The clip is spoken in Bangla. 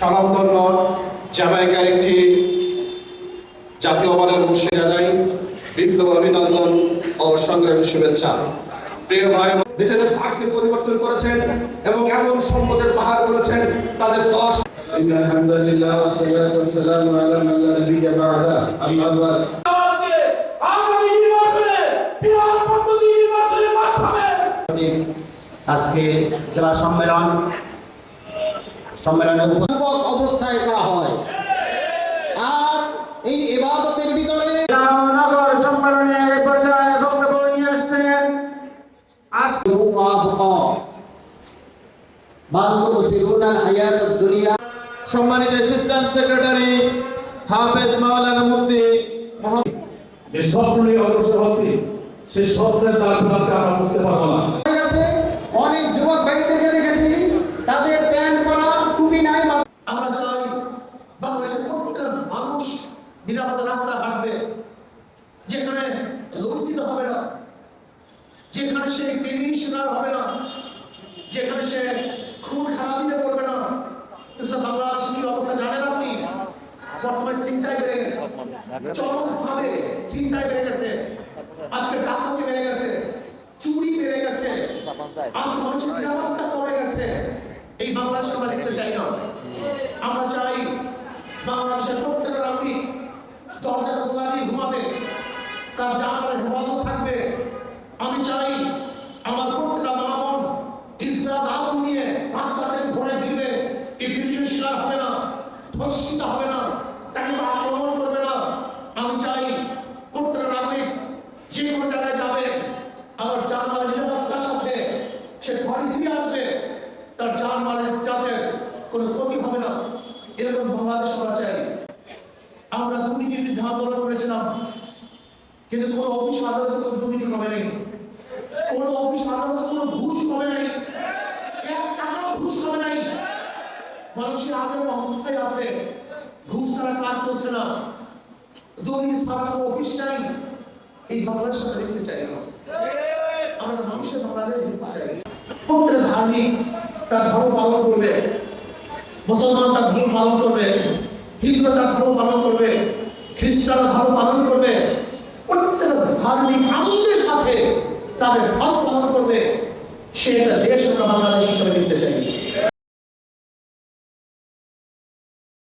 স্বনামধন্য জামাইকার একটি জাতীয় মানের মুর্শিদ জানাই বিপ্লব অভিনন্দন ও সংগ্রামী শুভেচ্ছা প্রিয় ভাই নিজেদের ভাগ্যের পরিবর্তন করেছেন এবং এমন সম্পদের পাহাড় করেছেন তাদের দশ إن الحمد لله والصلاة والسلام على من لا نبي بعده أما بعد আমাকে আগামী নির্বাচনে বিরাট পদ্ধতি নির্বাচনের মাধ্যমে আজকে জেলা সম্মেলন সম্মেলনে উপ- অবস্থায় করা হয়। আর এই এবাদতের ভিতরে নগর সম্মেলনে পর্যায়ে বক্তব্য নিয়ে দুনিয়া। সম্মানিত অ্যাসিস্ট্যান্ট সেক্রেটারি হাফেজ মাওলানা মুফতি যে স্বপ্ন নিয়ে অগ্রসর হচ্ছি সেই স্বপ্নের তার আমরা বুঝতে পারব না হয়ে গেছে অনেক যুবক ভাইদেরকে দেখেছি তাদের প্যান্ট পরা টুপি নাই মা- আমরা চাই বাংলাদেশের প্রত্যেকটা মানুষ নিরাপদ রাস্তা হাঁটবে যেখানে লজ্জিত হবে না যেখানে সে কৃষি শিকার হবে না। যেখানে সে খুন খারাপিতে করবে না। বাংলাদেশ, কি অবস্থা জানেন আপনি? বর্তমানে চিন্তায় বেড়ে গেছে। চরম ভাবে চিন্তায় বেড়ে গেছে। আজকে ডাকাতি বেড়ে গেছে। চুরি বেড়ে গেছে। আজ মানুষের নিরাপত্তা কমে গেছে। এই বাংলাদেশ আমরা দেখতে চাই না। আমরা চাই বাংলাদেশের প্রত্যেক নাগরিক দরজা খোলা দিয়ে ঘুমাবে। তার জানার হেফাজত থাকবে আমি চাই আমার প্রত্যেকটা মা বোন ইসলাম আলম নিয়ে রাস্তাতে ঘোরে দিবে এই বিজয় শিকার হবে না ধর্ষিত হবে না তাকে আক্রমণ করবে না আমি চাই প্রত্যেক নাগরিক যে কোনো জায়গায় যাবে আমার জানমাল নিরাপত্তার সাথে সে ঘরে ফিরে আসবে তার জানমালের যাতে কোনো ক্ষতি হবে না এরকম বাংলাদেশ করা চাই আমরা দুর্নীতির বিরুদ্ধে আন্দোলন করেছিলাম। কিন্তু কোন অফিস আদালতে কোনো দুর্নীতি কমে নেই। কোন অফিস আদালতে কোনো ঘুষ কমে নেই। ঘুষ কমে নাই। মানুষের আগের অবস্থায় আছে। ঘুষ ছাড়া কাজ চলছে না। দুর্নীতি ছাড়া কোনো অফিস নাই। এই বাংলাদেশ আমরা দেখতে চাই না। আমরা মানুষের বাংলাদেশ দেখতে চাই। প্রত্যেক ধার্মিক তার ধর্ম পালন করবে। মুসলমান তার ধর্ম পালন করবে। হিন্দুরা তার ধর্ম পালন করবে। খ্রিস্টানরা ধর্ম পালন করবে প্রত্যেক ধার্মিক আনন্দের সাথে তাদের ধর্ম পালন করবে। সে একটা দেশ আমরা বাংলাদেশ হিসেবে দেখতে চাই।